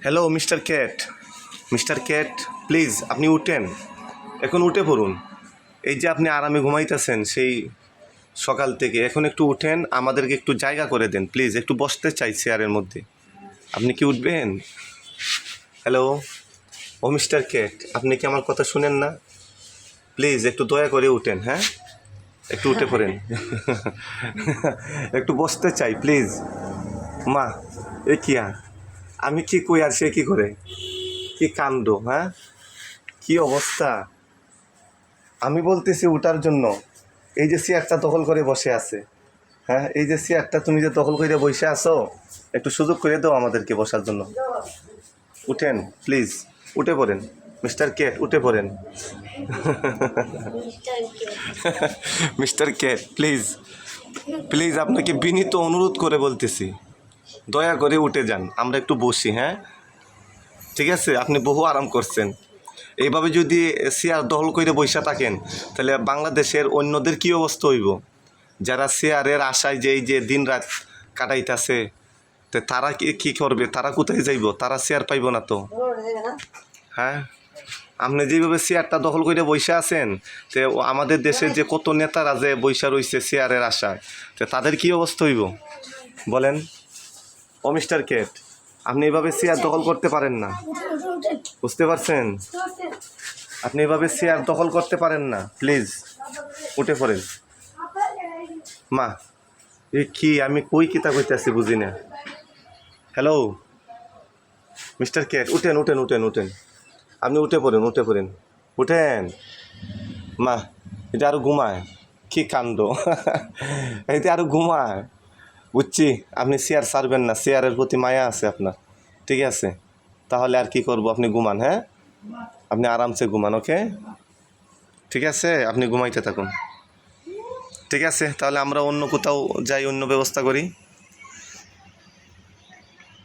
Hello mister cat mister cat please আপনি উঠেন। এখন উঠে পড়ুন। এই যে আপনি আরামে ঘুমাইতেছেন সেই সকাল থেকে এখন একটু উঠেন আমাদেরকে একটু জায়গা করে দেন প্লিজ একটু বসতে চাই চেয়ারের মধ্যে। আপনি কি উঠবেন? হ্যালো ও মিস্টার ক্যাট আপনি কি আমার কথা শুনেন না? প্লিজ একটু দয়া করে উঠেন হ্যাঁ? একটু উঠে পড়েন। একটু বসতে চাই প্লিজ মা এ কিয়া আমি কি কই আর সে কি করে? কি কাণ্ড হ্যাঁ? কি অবস্থা? আমি বলতেছি উঠার জন্য। এই যে চেয়ারটা দখল করে বসে আছে হ্যাঁ? এই যে চেয়ারটা তুমি যে দখল করে বসে আছো একটু সুযোগ করে দাও আমাদেরকে বসার জন্য। উঠেন প্লিজ উঠে পড়েন। মিস্টার কেট উঠে পড়েন। Mister Kate. প্লিজ প্লিজ আপনাকে বিনীত অনুরোধ করে বলতেছি। দয়া করে উঠে যান, আমরা একটু বসি হ্যাঁ? ঠিক আছে? আপনি বহু আরাম করছেন। এইভাবে যদি শেয়ার দখল করে বৈশা থাকেন, তাহলে বাংলাদেশের অন্যদের কি অবস্থা হইব? যারা শেয়ারের আশায় যে এই যে দিন রাত কাটাইতেছে, তো তারা কি কি করবে? তারা কোথায় যাইব? তারা শেয়ার পাইব না তো। হ্যাঁ? আপনি যেভাবে শেয়ারটা দখল করে বৈশা আছেন, তো আমাদের দেশের যে কত নেতারা যে বৈশা রয়েছে শেয়ারের আশায়, তো তাদের কি অবস্থা হইব? বলেন। ও মিস্টার কেট, আপনি এভাবে চেয়ার দখল করতে পারেন না। বুঝতে পারছেন? আপনি এভাবে চেয়ার দখল করতে পারেন না। প্লিজ, উঠে পড়েন। মা, এ কি, আমি কই কিতা কইতেছি বুঝি না। হ্যালো? মিস্টার কেট, উঠেন উঠেন উঠেন উঠেন। আপনি উঠে পড়েন উঠে পড়েন। উঠেন। মা, এটা আরও ঘুমায়। কি কাণ্ড। এটা আরও ঘুমায়। বুঝছি? আপনি শেয়ার ছাড়বেন না শেয়ারের প্রতি মায়া আছে আপনার। ঠিক আছে? তাহলে আর কি করব? আপনি ঘুমান হ্যাঁ? আপনি আরামসে ঘুমান, ওকে? ঠিক আছে? আপনি ঘুমাইতে থাকুন। ঠিক আছে? তাহলে আমরা অন্য কোথাও যাই, অন্য ব্যবস্থা করি।